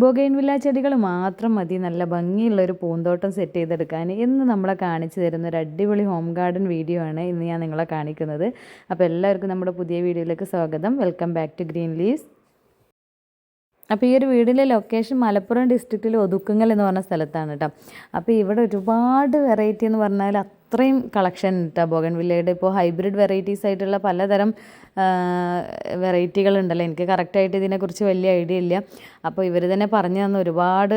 Bougainvillea ചെടികൾ മാത്രം മതി. നല്ല ഭംഗിയുള്ള ഒരു പൂന്തോട്ടം സെറ്റ് ചെയ്തെടുക്കാൻ. ഇന്ന് നമ്മളെ കാണിച്ചു തരുന്ന ഒരു അടിപൊളി ഹോം ഗാർഡൻ വീഡിയോ ആണ് ഇന്ന് ഞാൻ നിങ്ങളെ കാണിക്കുന്നത്. അപ്പോൾ എല്ലാവർക്കും നമ്മുടെ പുതിയ വീഡിയോയിലേക്ക് സ്വാഗതം. Welcome back to green leaves അപ്പോൾ ഈ ഒരു വീടിന്റെ ലൊക്കേഷൻ മലപ്പുറം ഡിസ്ട്രിക്റ്റിൽ ഒതുക്കുങ്ങൽ എന്ന് പറഞ്ഞ സ്ഥലത്താണ് കേട്ടോ അപ്പോൾ ഇവിടെ ഒരുപാട് വെറൈറ്റി എന്ന് പറഞ്ഞാൽ അത്രയും കളക്ഷൻ കേട്ടോ ബോഗൻ വില്ലയുടെ ഇപ്പോൾ ഹൈബ്രിഡ് വെറൈറ്റീസ് ആയിട്ടുള്ള പലതരം വെറൈറ്റികളുണ്ടല്ലോ എനിക്ക് കറക്റ്റായിട്ട് ഇതിനെക്കുറിച്ച് വലിയ ഐഡിയ ഇല്ല. അപ്പോൾ ഇവർ തന്നെ പറഞ്ഞു തന്ന ഒരുപാട്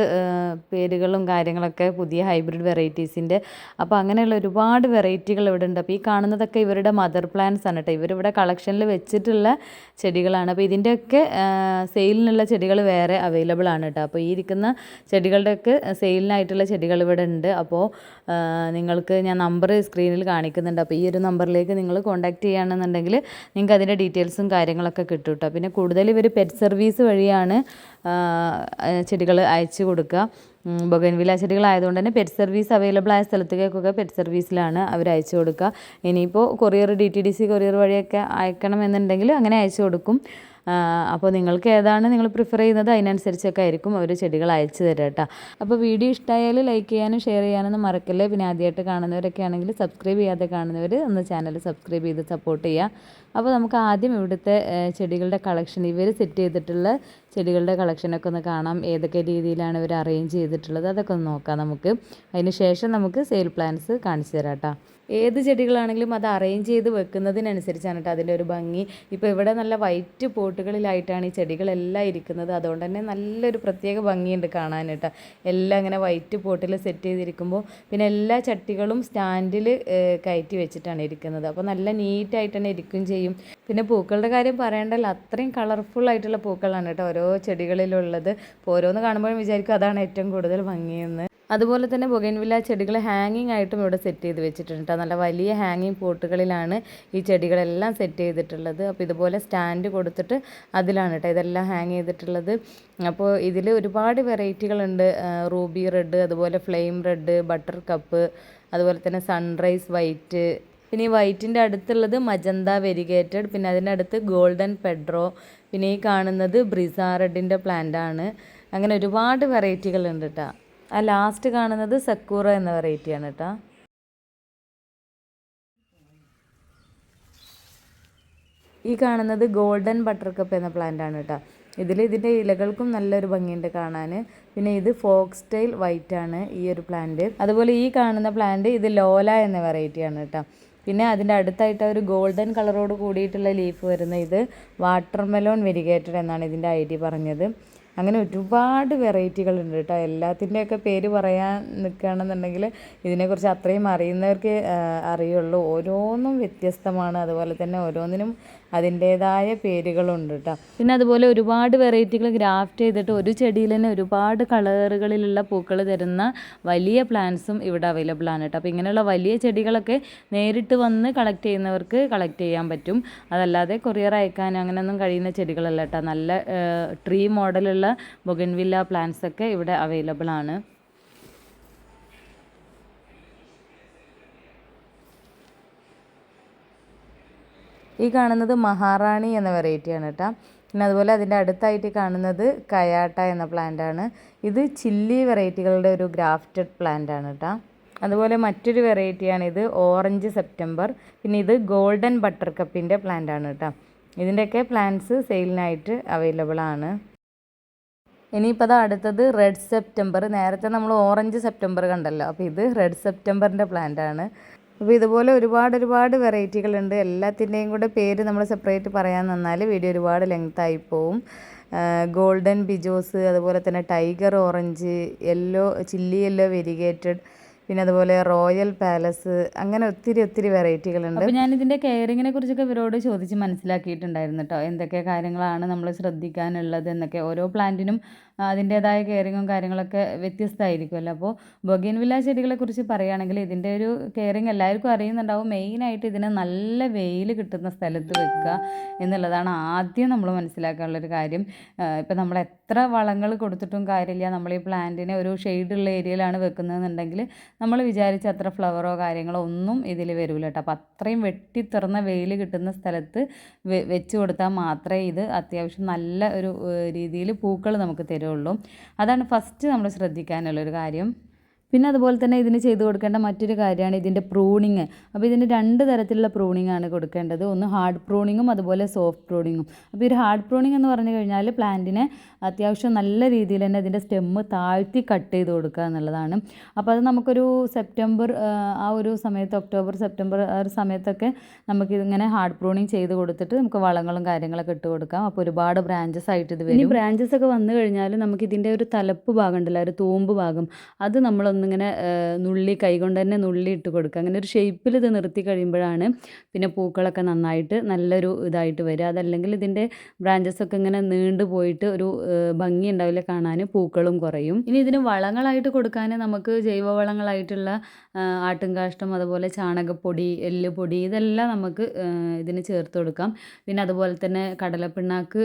പേരുകളും കാര്യങ്ങളൊക്കെ പുതിയ ഹൈബ്രിഡ് വെറൈറ്റീസിന്റെ അപ്പോൾ അങ്ങനെയുള്ള ഒരുപാട് വെറൈറ്റികൾ ഇവിടെ ഉണ്ട്. അപ്പോൾ ഈ കാണുന്നതൊക്കെ ഇവരുടെ മദർ പ്ലാന്റ്സ് ആണ് കേട്ടോ. ഇവരിവിടെ കളക്ഷനിൽ വെച്ചിട്ടുള്ള ചെടികളാണ്. അപ്പോൾ ഇതിന്റെയൊക്കെ സെയിലിനുള്ള ചെടികൾ വേറെ അവൈലബിൾ ആണ് കേട്ടോ. അപ്പോൾ ഈ ഇരിക്കുന്ന ചെടികളുടെയൊക്കെ സെയിലിനായിട്ടുള്ള ചെടികൾ ഇവിടെ ഉണ്ട്. അപ്പോൾ നിങ്ങൾക്ക് ഞാൻ നമ്പർ സ്ക്രീനിൽ കാണിക്കുന്നുണ്ട്. അപ്പോൾ ഈ ഒരു നമ്പറിലേക്ക് നിങ്ങൾ കോൺടാക്ട് ചെയ്യുകയാണെന്നുണ്ടെങ്കിൽ നിങ്ങൾക്ക് അതിന്റെ ഡീറ്റെയിൽസും കാര്യങ്ങളൊക്കെ കിട്ടും കേട്ടോ. പിന്നെ കൂടുതൽ ഇവർ പെറ്റ് സർവീസ് വഴിയാണ് ചെടികൾ അയച്ചു കൊടുക്കുക. ബൊഗൻവില ചെടികളായതുകൊണ്ട് തന്നെ പെറ്റ് സർവീസ് അവൈലബിൾ ആയ സ്ഥലത്തേക്കൊക്കെ പെറ്റ് സർവീസിലാണ് അവർ അയച്ചു കൊടുക്കുക. ഇനിയിപ്പോൾ courier D T D C courier വഴിയൊക്കെ അയക്കണം എന്നുണ്ടെങ്കിൽ അങ്ങനെ അയച്ചു കൊടുക്കും. അപ്പോൾ നിങ്ങൾക്ക് ഏതാണ് നിങ്ങൾ പ്രിഫർ ചെയ്യുന്നത്? അതിനനുസരിച്ചൊക്കെ ആയിരിക്കും അവർ ചെടികൾ അയച്ചു തരാം കേട്ടോ. അപ്പോൾ വീഡിയോ ഇഷ്ടമായാൽ ലൈക്ക് ചെയ്യാനും ഷെയർ ചെയ്യാനൊന്നും മറക്കല്ലേ? പിന്നെ ആദ്യമായിട്ട് കാണുന്നവരൊക്കെ ആണെങ്കിൽ സബ്സ്ക്രൈബ് ചെയ്യാതെ കാണുന്നവർ ഒന്ന് ചാനൽ സബ്സ്ക്രൈബ് ചെയ്ത് സപ്പോർട്ട് ചെയ്യുക. അപ്പോൾ നമുക്ക് ആദ്യം ഇവിടുത്തെ ചെടികളുടെ കളക്ഷൻ ഇവർ സെറ്റ് ചെയ്തിട്ടുള്ള ചെടികളുടെ കളക്ഷനൊക്കെ ഒന്ന് കാണാം. ഏതൊക്കെ രീതിയിലാണ് ഇവർ അറേഞ്ച് ചെയ്തിട്ടുള്ളത്? അതൊക്കെ ഒന്ന് നോക്കാം നമുക്ക്. അതിന് ശേഷം നമുക്ക് സെയിൽ പ്ലാൻസ് കാണിച്ചു തരാം കേട്ടോ. ഏത് ചെടികളാണെങ്കിലും അത് അറേഞ്ച് ചെയ്ത് വെക്കുന്നതിനനുസരിച്ചാണ് കേട്ടോ അതിന്റെ ഒരു ഭംഗി. ഇപ്പോൾ ഇവിടെ നല്ല വൈറ്റ് പോട്ടുകളിലായിട്ടാണ് ഈ ചെടികളെല്ലാം ഇരിക്കുന്നത്. അതുകൊണ്ട് തന്നെ നല്ലൊരു പ്രത്യേക ഭംഗിയുണ്ട് കാണാനായിട്ട് എല്ലാം ഇങ്ങനെ വൈറ്റ് പോട്ടിൽ സെറ്റ് ചെയ്തിരിക്കുമ്പോൾ പിന്നെ എല്ലാ ചട്ടികളും സ്റ്റാൻഡിൽ കയറ്റി വെച്ചിട്ടാണ് ഇരിക്കുന്നത്. അപ്പോൾ നല്ല നീറ്റായിട്ട് തന്നെ ഇരിക്കുകയും ചെയ്യും. പിന്നെ പൂക്കളുടെ കാര്യം പറയേണ്ടല്ലോ അത്രയും കളർഫുൾ ആയിട്ടുള്ള പൂക്കളാണ് കേട്ടോ ഓരോ ചെടികളിലുള്ളത്. അപ്പോൾ ഓരോന്ന് കാണുമ്പോഴും വിചാരിക്കും അതാണ് ഏറ്റവും കൂടുതൽ ഭംഗിയെന്ന്. അതുപോലെ തന്നെ ബൊഗൈൻവില്ല ചെടികൾ ഹാങ്ങിങ് ആയിട്ടും ഇവിടെ സെറ്റ് ചെയ്ത് വെച്ചിട്ടുണ്ട് നല്ല വലിയ ഹാങ്ങിങ് പോട്ടുകളിലാണ് ഈ ചെടികളെല്ലാം സെറ്റ് ചെയ്തിട്ടുള്ളത്. അപ്പോൾ ഇതുപോലെ സ്റ്റാൻഡ് കൊടുത്തിട്ട് അതിലാണ് കേട്ടോ ഇതെല്ലാം ഹാങ് ചെയ്തിട്ടുള്ളത്. അപ്പോൾ ഇതിൽ ഒരുപാട് വെറൈറ്റികളുണ്ട്. റൂബി റെഡ് അതുപോലെ ഫ്ലെയിം റെഡ് ബട്ടർ കപ്പ് അതുപോലെ തന്നെ സൺറൈസ് വൈറ്റ് പിന്നെ ഈ വൈറ്റിന്റെ അടുത്തുള്ളത് മജന്ത വെരിഗേറ്റഡ് പിന്നെ അതിന്റെ അടുത്ത് ഗോൾഡൻ പെഡ്രോ പിന്നെ ഈ കാണുന്നത് ബ്രിസാ റെഡിന്റെ പ്ലാന്റ് ആണ്. അങ്ങനെ ഒരുപാട് വെറൈറ്റികളുണ്ട് കേട്ടോ ആ ലാസ്റ്റ് കാണുന്നത് സക്കൂറ എന്ന വെറൈറ്റിയാണ് കേട്ടോ ഈ കാണുന്നത് ഗോൾഡൻ ബട്ടർ കപ്പ് എന്ന പ്ലാന്റ് ആണ് കേട്ടോ ഇതിൽ ഇതിന്റെ ഇലകൾക്കും നല്ലൊരു ഭംഗിയുണ്ട് കാണാൻ. പിന്നെ ഇത് ഫോക്സ് ടൈൽ വൈറ്റ് ആണ് ഈ ഒരു പ്ലാന്റ് അതുപോലെ ഈ കാണുന്ന പ്ലാന്റ് ഇത് ലോല എന്ന വെറൈറ്റിയാണ് കേട്ടോ പിന്നെ അതിന്റെ അടുത്തായിട്ട് ഒരു ഗോൾഡൻ കളറോട് കൂടിയിട്ടുള്ള ലീഫ് വരുന്ന ഇത് വാട്ടർ മെലോൺ വെരിഗേറ്റഡ് എന്നാണ് ഇതിന്റെ ഐ ഡി പറഞ്ഞത്. അങ്ങനെ ഒരുപാട് വെറൈറ്റികളുണ്ട് കേട്ടോ. എല്ലാത്തിന്റെയൊക്കെ പേര് പറയാൻ നിൽക്കുകയാണെന്നുണ്ടെങ്കിൽ ഇതിനെക്കുറിച്ച് അത്രയും അറിയുന്നവർക്ക് അറിയുള്ളൂ. ഓരോന്നും വ്യത്യസ്തമാണ്. അതുപോലെ തന്നെ ഓരോന്നിനും അതിന്റേതായ പേരുകളുണ്ട് കേട്ടോ. പിന്നെ അതുപോലെ ഒരുപാട് വെറൈറ്റികൾ ഗ്രാഫ്റ്റ് ചെയ്തിട്ട് ഒരു ചെടിയിൽ തന്നെ ഒരുപാട് കളറുകളിലുള്ള പൂക്കൾ തരുന്ന വലിയ പ്ലാന്റ്സും ഇവിടെ അവൈലബിൾ ആണ് കേട്ടോ. അപ്പോൾ ഇങ്ങനെയുള്ള വലിയ ചെടികളൊക്കെ നേരിട്ട് വന്ന് കളക്ട് ചെയ്യുന്നവർക്ക് കളക്ട് ചെയ്യാൻ പറ്റും. അതല്ലാതെ കൊറിയർ അയക്കാൻ അങ്ങനെയൊന്നും കഴിയുന്ന ചെടികളല്ല കേട്ടോ. നല്ല ട്രീ മോഡലുള്ള ബൊഗൻവില്ല പ്ലാന്റ്സ് ഒക്കെ ഇവിടെ അവൈലബിൾ ആണ്. ഈ കാണുന്നത് മഹാറാണി എന്ന വെറൈറ്റിയാണ് കേട്ടോ. പിന്നെ അതുപോലെ അതിന്റെ അടുത്തായിട്ട് കാണുന്നത് കയാട്ട എന്ന പ്ലാന്റ് ആണ്. ഇത് ചില്ലി വെറൈറ്റികളുടെ ഒരു ഗ്രാഫ്റ്റഡ് പ്ലാന്റ് ആണ് കേട്ടോ. അതുപോലെ മറ്റൊരു വെറൈറ്റിയാണ് ഇത് ഓറഞ്ച് സെപ്റ്റംബർ പിന്നെ ഇത് ഗോൾഡൻ ബട്ടർ കപ്പിന്റെ പ്ലാന്റ് ആണ് കേട്ടോ. ഇതിന്റെയൊക്കെ പ്ലാന്റ്സ് സെയിലിനായിട്ട് അവൈലബിൾ ആണ്. ഇനിയിപ്പോൾ അത് അടുത്തത് റെഡ് സെപ്റ്റംബർ. നേരത്തെ നമ്മൾ ഓറഞ്ച് സെപ്റ്റംബർ കണ്ടല്ലോ. അപ്പോൾ ഇത് റെഡ് സെപ്റ്റംബറിന്റെ പ്ലാന്റ് ആണ്. അപ്പോൾ ഇതുപോലെ ഒരുപാട് ഒരുപാട് വെറൈറ്റികളുണ്ട് എല്ലാത്തിന്റെയും കൂടെ പേര് നമ്മൾ സെപ്പറേറ്റ് പറയാൻ നിന്നാൽ വീഡിയോ ഒരുപാട് ലെങ്ത്തായി പോവും. ഗോൾഡൻ ബിജോസ് അതുപോലെ തന്നെ tiger orange yellow chilli yellow variegated പിന്നെ അതുപോലെ റോയൽ പാലസ് അങ്ങനെ ഒത്തിരി ഒത്തിരി വെറൈറ്റികളുണ്ട്. അപ്പോൾ ഞാൻ ഇതിന്റെ കെയറിങ്ങിനെ കുറിച്ചൊക്കെ ഇവരോട് ചോദിച്ച് മനസ്സിലാക്കിയിട്ടുണ്ടായിരുന്നു കേട്ടോ. എന്തൊക്കെ കാര്യങ്ങളാണ് നമ്മൾ ശ്രദ്ധിക്കാനുള്ളത് എന്നൊക്കെ ഓരോ പ്ലാന്റിനും അതിന്റേതായ കെയറിങ്ങും കാര്യങ്ങളൊക്കെ വ്യത്യസ്തമായിരിക്കുമല്ലോ. അപ്പോൾ ബൊഗിൻവില്ല ചെടികളെക്കുറിച്ച് പറയുകയാണെങ്കിൽ ഇതിന്റെ ഒരു കെയറിങ് എല്ലാവർക്കും അറിയുന്നുണ്ടാവും. മെയിനായിട്ട് ഇതിനെ നല്ല വെയിൽ കിട്ടുന്ന സ്ഥലത്ത് വെക്കുക എന്നുള്ളതാണ് ആദ്യം നമ്മൾ മനസ്സിലാക്കാനുള്ളൊരു കാര്യം. ഇപ്പം നമ്മൾ എത്ര വളങ്ങൾ കൊടുത്തിട്ടും കാര്യമില്ല. നമ്മൾ ഈ പ്ലാന്റിനെ ഒരു ഷെയ്ഡുള്ള ഏരിയയിലാണ് വെക്കുന്നതെന്നുണ്ടെങ്കിൽ നമ്മൾ വിചാരിച്ച അത്ര ഫ്ലവറോ കാര്യങ്ങളോ ഒന്നും ഇതിൽ വരില്ല കേട്ടോ. അപ്പോൾ അത്രയും വെട്ടി തുറന്ന വെയിൽ കിട്ടുന്ന സ്ഥലത്ത് വെച്ച് കൊടുത്താൽ മാത്രമേ ഇത് അത്യാവശ്യം നല്ല ഒരു രീതിയിൽ പൂക്കൾ നമുക്ക് തരും. വരുള്ളൂ അതാണ് ഫസ്റ്റ് നമ്മൾ ശ്രദ്ധിക്കാനുള്ളൊരു കാര്യം. പിന്നെ അതുപോലെ തന്നെ ഇതിന് ചെയ്ത് കൊടുക്കേണ്ട മറ്റൊരു കാര്യമാണ് ഇതിന്റെ പ്രൂണിങ്. അപ്പോൾ ഇതിന് രണ്ട് തരത്തിലുള്ള പ്രൂണിങ് ആണ് കൊടുക്കേണ്ടത്. ഒന്ന് ഹാർഡ് പ്രൂണിങ്ങും അതുപോലെ സോഫ്റ്റ് പ്രൂണിങ്ങും. അപ്പോൾ ഒരു ഹാർഡ് പ്രൂണിങ് എന്ന് പറഞ്ഞു കഴിഞ്ഞാൽ പ്ലാന്റിനെ അത്യാവശ്യം നല്ല രീതിയിൽ തന്നെ ഇതിന്റെ സ്റ്റെമ്മ് താഴ്ത്തി കട്ട് ചെയ്ത് കൊടുക്കുക എന്നുള്ളതാണ്. അപ്പോൾ അത് നമുക്കൊരു സെപ്റ്റംബർ ആ, ഒരു സമയത്ത് ഒക്ടോബർ സെപ്റ്റംബർ ആ ഒരു സമയത്തൊക്കെ നമുക്കിതിങ്ങനെ ഹാർഡ് പ്രൂണിങ് ചെയ്ത് കൊടുത്തിട്ട് നമുക്ക് വളങ്ങളും കാര്യങ്ങളൊക്കെ ഇട്ട് കൊടുക്കാം. അപ്പോൾ ഒരുപാട് ബ്രാഞ്ചസ് ആയിട്ട് ഇത് വരും. ബ്രാഞ്ചസ് ഒക്കെ വന്നു കഴിഞ്ഞാൽ നമുക്ക് ഇതിന്റെ ഒരു തലപ്പ് ഭാഗം ഉണ്ടല്ലോ ഒരു തൂമ്പ് ഭാഗം. അത് നമ്മളൊന്നിങ്ങനെ ആ, നുള്ളി കൈകൊണ്ട് തന്നെ നുള്ളി ഇട്ട് കൊടുക്കുക. അങ്ങനെ ഒരു ഷേപ്പിൽ ഇത് നിർത്തി കഴിയുമ്പോഴാണ് പിന്നെ പൂക്കളൊക്കെ നന്നായിട്ട് നല്ലൊരു ഇതായിട്ട് വരിക. അതല്ലെങ്കിൽ ഇതിന്റെ ബ്രാഞ്ചസ് ഒക്കെ ഇങ്ങനെ നീണ്ടു പോയിട്ട് ഒരു ഭംഗി ഉണ്ടാവില്ല കാണാൻ പൂക്കളും കുറയും. ഇനി ഇതിന് വളങ്ങളായിട്ട് കൊടുക്കാൻ നമുക്ക് ജൈവവളങ്ങളായിട്ടുള്ള ആട്ടുംകാഷ്ടം അതുപോലെ ചാണകപ്പൊടി എല്ലുപൊടി ഇതെല്ലാം നമുക്ക് ഇതിന് ചേർത്ത് കൊടുക്കാം. പിന്നെ അതുപോലെ തന്നെ കടലപ്പിണ്ണാക്ക്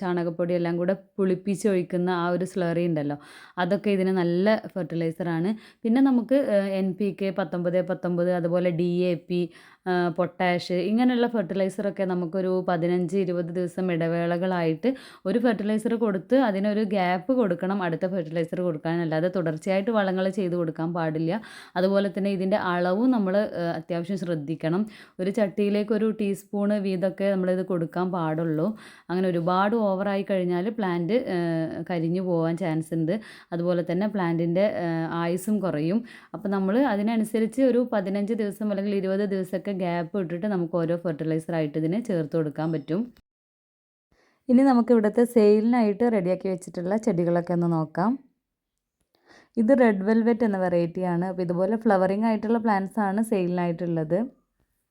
ചാണകപ്പൊടി എല്ലാം കൂടെ പുളിപ്പിച്ച് ഒഴിക്കുന്ന ആ ഒരു സ്ലറി ഉണ്ടല്ലോ അതൊക്കെ ഇതിന് നല്ല ഫെർട്ടിലൈസറാണ് പിന്നെ നമുക്ക് എൻ പി കെ പത്തൊമ്പത് പത്തൊമ്പത് അതുപോലെ ഡി എ പി പൊട്ടാഷ് ഇങ്ങനെയുള്ള ഫെർട്ടിലൈസറൊക്കെ നമുക്കൊരു പതിനഞ്ച് ഇരുപത് ദിവസം ഇടവേളകളായിട്ട് ഒരു ഫെർട്ടിലൈസർ കൊടുത്ത് അതിനൊരു ഗ്യാപ്പ് കൊടുക്കണം അടുത്ത ഫെർട്ടിലൈസർ കൊടുക്കാനല്ലാതെ തുടർച്ചയായിട്ട് വളങ്ങൾ ചെയ്ത് കൊടുക്കാൻ പാടില്ല. അതുപോലെ തന്നെ ഇതിന്റെ അളവും നമ്മൾ അത്യാവശ്യം ശ്രദ്ധിക്കണം. ഒരു ചട്ടിയിലേക്ക് ഒരു ടീസ്പൂണ് വീതമൊക്കെ നമ്മളിത് കൊടുക്കാൻ പാടുള്ളൂ. അങ്ങനെ ഒരുപാട് ഓവറായി കഴിഞ്ഞാൽ പ്ലാന്റ് കരിഞ്ഞു പോകാൻ ചാൻസ് ഉണ്ട്. അതുപോലെ തന്നെ പ്ലാന്റിന്റെ ആയുസും കുറയും. അപ്പോൾ നമ്മൾ അതിനനുസരിച്ച് ഒരു പതിനഞ്ച് ദിവസം അല്ലെങ്കിൽ ഇരുപത് ദിവസമൊക്കെ ഗ്യാപ്പ് ഇട്ടിട്ട് നമുക്ക് ഓരോ ഫെർട്ടിലൈസർ ആയിട്ട് ഇതിനെ ചേർത്ത് കൊടുക്കാൻ പറ്റും. ഇനി നമുക്ക് ഇവിടുത്തെ സെയിലിനായിട്ട് റെഡിയാക്കി വെച്ചിട്ടുള്ള ചെടികളൊക്കെ ഒന്ന് നോക്കാം. ഇത് റെഡ് വെൽവെറ്റ് എന്ന വെറൈറ്റിയാണ് അപ്പോൾ ഇതുപോലെ ഫ്ലവറിങ് ആയിട്ടുള്ള പ്ലാന്റ്സ് ആണ് സെയിലിനായിട്ടുള്ളത്.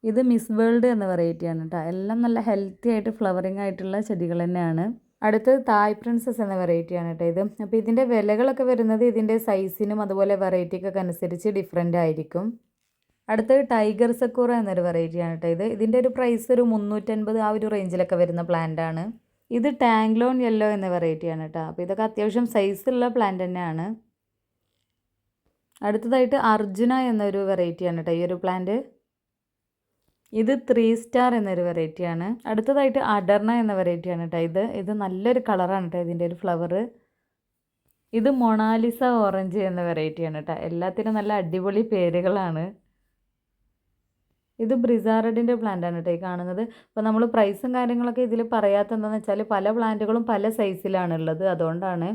ഇത് മിസ് വേൾഡ് എന്ന വെറൈറ്റിയാണ് കേട്ടോ എല്ലാം നല്ല ഹെൽത്തി ആയിട്ട് ഫ്ലവറിങ് ആയിട്ടുള്ള ചെടികൾ തന്നെയാണ്. അടുത്തത് തായ് പ്രിൻസസ് എന്ന വെറൈറ്റിയാണ് കേട്ടോ ഇത്. അപ്പോൾ ഇതിന്റെ വിലകളൊക്കെ വരുന്നത് ഇതിന്റെ സൈസിനും അതുപോലെ വെറൈറ്റിക്കൊക്കെ അനുസരിച്ച് ഡിഫറെന്റ് ആയിരിക്കും. അടുത്തത് ടൈഗർ സക്കൂറ എന്നൊരു വെറൈറ്റിയാണ് കേട്ടോ ഇത്. ഇതിന്റെ ഒരു പ്രൈസ് ഒരു മുന്നൂറ്റൻപത് ആ ഒരു റേഞ്ചിലൊക്കെ വരുന്ന പ്ലാന്റ് ആണ്. ഇത് ടാങ്ലോൺ യെല്ലോ എന്ന വെറൈറ്റിയാണ് കേട്ടോ. അപ്പോൾ ഇതൊക്കെ അത്യാവശ്യം സൈസ് ഉള്ള പ്ലാന്റ് തന്നെയാണ്. അടുത്തതായിട്ട് അർജുന എന്നൊരു വെറൈറ്റിയാണ് കേട്ടോ ഈ ഒരു പ്ലാന്റ് ഇത് ത്രീ സ്റ്റാർ എന്നൊരു വെറൈറ്റിയാണ് അടുത്തതായിട്ട് അഡർണ എന്ന വെറൈറ്റിയാണ് കേട്ടോ ഇത്. ഇത് നല്ലൊരു കളറാണ് കേട്ടോ ഇതിന്റെ ഒരു ഫ്ലവർ ഇത് മൊണാലിസ ഓറഞ്ച് എന്ന വെറൈറ്റിയാണ് കേട്ടോ. എല്ലാത്തിനും നല്ല അടിപൊളി പേരുകളാണ്. ഇത് ബ്രിസാറഡിന്റെ പ്ലാന്റാണ് കേട്ടോ ഈ കാണുന്നത്. അപ്പോൾ നമ്മൾ പ്രൈസും കാര്യങ്ങളൊക്കെ ഇതിൽ പറയാത്ത എന്താണെന്ന് വെച്ചാൽ പല പ്ലാന്റുകളും പല സൈസിലാണ് ഉള്ളത്. അതുകൊണ്ടാണ്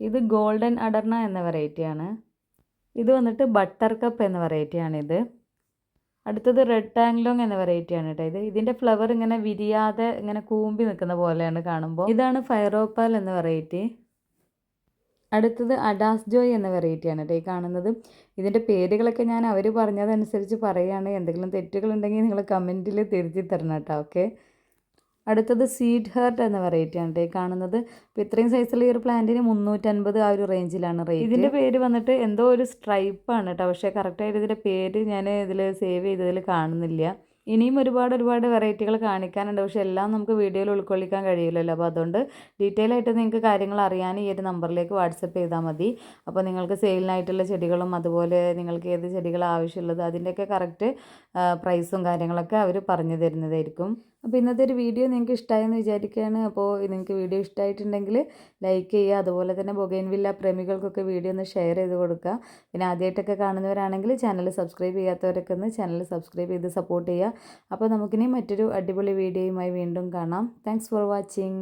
ഇത് ഗോൾഡൻ അഡർണ എന്ന വെറൈറ്റിയാണ് ഇത് വന്നിട്ട് ബട്ടർ കപ്പ് എന്ന വെറൈറ്റിയാണിത് അടുത്തത് റെഡ് ടാങ്ലോങ് എന്ന വെറൈറ്റിയാണ് കേട്ടോ ഇത്. ഇതിന്റെ ഫ്ലവർ ഇങ്ങനെ വിരിയാതെ ഇങ്ങനെ കൂമ്പി നിൽക്കുന്ന പോലെയാണ് കാണുമ്പോൾ ഇതാണ് ഫയറോപ്പാൽ എന്ന വെറൈറ്റി അടുത്തത് അഡാസ് ജോയ് എന്ന വെറൈറ്റിയാണ് കേട്ടോ ഈ കാണുന്നത്. ഇതിന്റെ പേരുകളൊക്കെ ഞാൻ അവർ പറഞ്ഞതനുസരിച്ച് പറയുകയാണ് എന്തെങ്കിലും തെറ്റുകളുണ്ടെങ്കിൽ നിങ്ങൾ കമന്റിൽ തിരുത്തി തരണം കേട്ടോ ഓക്കെ അടുത്തത് സീഡ് ഹേർട്ട് എന്ന വെറൈറ്റിയാണ് കേട്ടോ കാണുന്നത്. അപ്പോൾ ഇത്രയും സൈസുള്ള ഈ ഒരു പ്ലാന്റിന് മുന്നൂറ്റൻപത് ആ ഒരു റേഞ്ചിലാണ് റേറ്റ് ഇതിന്റെ പേര് വന്നിട്ട് എന്തോ ഒരു സ്ട്രൈപ്പാണ് കേട്ടോ പക്ഷേ കറക്റ്റായിട്ട് ഇതിന്റെ പേര് ഞാൻ ഇതിൽ സേവ് ചെയ്തതിൽ കാണുന്നില്ല. ഇനിയും ഒരുപാട് ഒരുപാട് വെറൈറ്റികൾ കാണിക്കാനുണ്ട്. പക്ഷെ എല്ലാം നമുക്ക് വീഡിയോയിൽ ഉൾക്കൊള്ളിക്കാൻ കഴിയില്ലല്ലോ. അപ്പോൾ അതുകൊണ്ട് ഡീറ്റെയിൽ ആയിട്ട് നിങ്ങൾക്ക് കാര്യങ്ങൾ അറിയാൻ ഈ ഒരു നമ്പറിലേക്ക് വാട്സപ്പ് ചെയ്താൽ മതി. അപ്പോൾ നിങ്ങൾക്ക് സെയിലിനായിട്ടുള്ള ചെടികളും അതുപോലെ നിങ്ങൾക്ക് ഏത് ചെടികൾ ആവശ്യമുള്ളത് അതിന്റെയൊക്കെ കറക്റ്റ് പ്രൈസും കാര്യങ്ങളൊക്കെ അവർ പറഞ്ഞു തരുന്നതായിരിക്കും. അപ്പോൾ ഇന്നത്തെ ഒരു വീഡിയോ നിങ്ങൾക്ക് ഇഷ്ടമായെന്ന് വിചാരിക്കുകയാണ്. അപ്പോൾ നിങ്ങൾക്ക് വീഡിയോ ഇഷ്ടമായിട്ടുണ്ടെങ്കിൽ ലൈക്ക് ചെയ്യുക അതുപോലെ തന്നെ ബൊഗൈൻവില്ല പ്രേമികൾക്കൊക്കെ വീഡിയോ ഒന്ന് ഷെയർ ചെയ്ത് കൊടുക്കുക. പിന്നെ ആദ്യമായിട്ടൊക്കെ കാണുന്നവരാണെങ്കിൽ ചാനൽ സബ്സ്ക്രൈബ് ചെയ്യാത്തവരൊക്കെ ഒന്ന് ചാനൽ സബ്സ്ക്രൈബ് ചെയ്ത് സപ്പോർട്ട് ചെയ്യുക. അപ്പോൾ നമുക്കിനി മറ്റൊരു അടിപൊളി വീഡിയോയുമായി വീണ്ടും കാണാം. Thanks for watching